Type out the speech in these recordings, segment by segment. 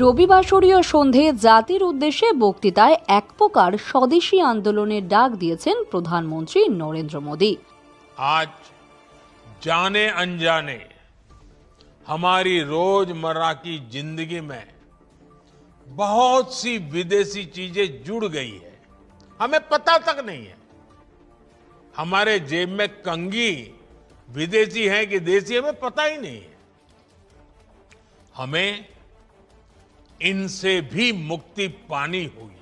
রবিবাসরীয় সন্ধে জাতির উদ্দেশ্যে বক্তৃতায় এক প্রকার স্বদেশী আন্দোলনের ডাক দিয়েছেন প্রধানমন্ত্রী নরেন্দ্র মোদী आज जाने अनजाने हमारी रोजमर्रा की जिंदगी में बहुत सी विदेशी चीजें जुड़ गई है हमें पता तक नहीं है हमारे जेब में कंगी विदेशी है कि देसी हमें पता ही नहीं है हमें ইনসে ভি মুক্তি পানি হই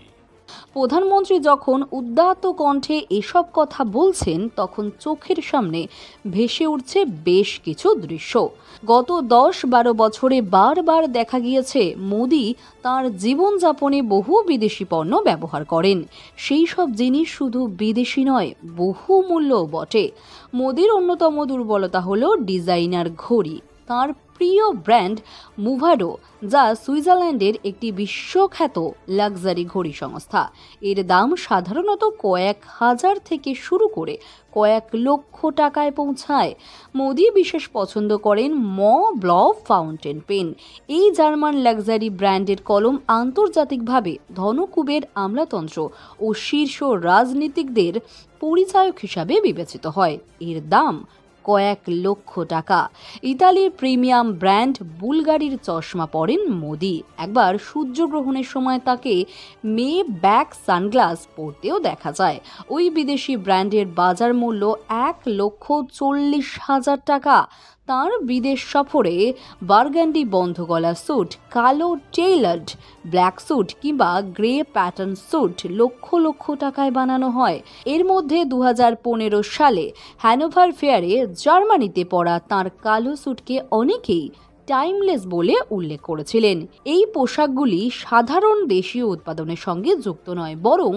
প্রধানমন্ত্রী যখন উদ্দাত কণ্ঠে এসব কথা বলছেন, তখন চোখের সামনে ভেসে উঠছে বেশ কিছু দৃশ্য। গত দশ বারো বছরে বারবার দেখা গিয়েছে, মোদি তার জীবনযাপনে বহু বিদেশি পণ্য ব্যবহার করেন। সেই সব জিনিস শুধু বিদেশি নয় বহুমূল্য বটে। মোদির অন্যতম দুর্বলতা হল ডিজাইনার ঘড়ি। তার প্রিয় ব্র্যান্ড মুভাডো, যা সুইজারল্যান্ডের একটি বিশ্বখ্যাত লাক্সারি ঘড়ি সংস্থা এর দাম সাধারণত কয়েক হাজার থেকে শুরু করে কয়েক লক্ষ টাকায় পৌঁছায়। মোদি বিশেষ পছন্দ করেন ম ব্ল ফাউন্টেন পেন। এই জার্মান লাক্সারি ব্র্যান্ডের কলম আন্তর্জাতিকভাবে ধনকুবের আমলাতন্ত্র ও শীর্ষ রাজনীতিকদের পরিচায়ক হিসাবে বিবেচিত হয়। এর দাম কয়েক লক্ষ টাকা। ইতালির প্রিমিয়াম ব্র্যান্ড বুলগাড়ির চশমা পরেন মোদি। একবার সূর্যগ্রহণের সময় তাকে মে ব্যাক সানগ্লাস পরতেও দেখা যায়। ওই বিদেশি ব্র্যান্ডের বাজার মূল্য এক লক্ষ চল্লিশ হাজার টাকা। তার বিদেশ সফরে বার্গান্ডি বন্ধ গলা স্যুট, কালো টেইলার্ড, ব্ল্যাক স্যুট কিংবা গ্রে প্যাটার্ন স্যুট লক্ষ লক্ষ টাকায় বানানো হয়। এর মধ্যে দু হাজার পনেরো সালে হ্যানোভার ফেয়ারে জার্মানিতে পড়া তার কালো স্যুটকে অনেকেই টাইমলেস বলে উল্লেখ করেছিলেন। এই পোশাকগুলি সাধারণ দেশীয় উৎপাদনের সঙ্গে যুক্ত নয়, বরং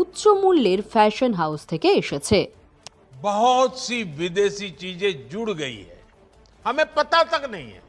উচ্চ মূল্যের ফ্যাশন হাউস থেকে এসেছে। বহুত সি বিদেশি চিজে জুড় গই हमें पता तक नहीं है।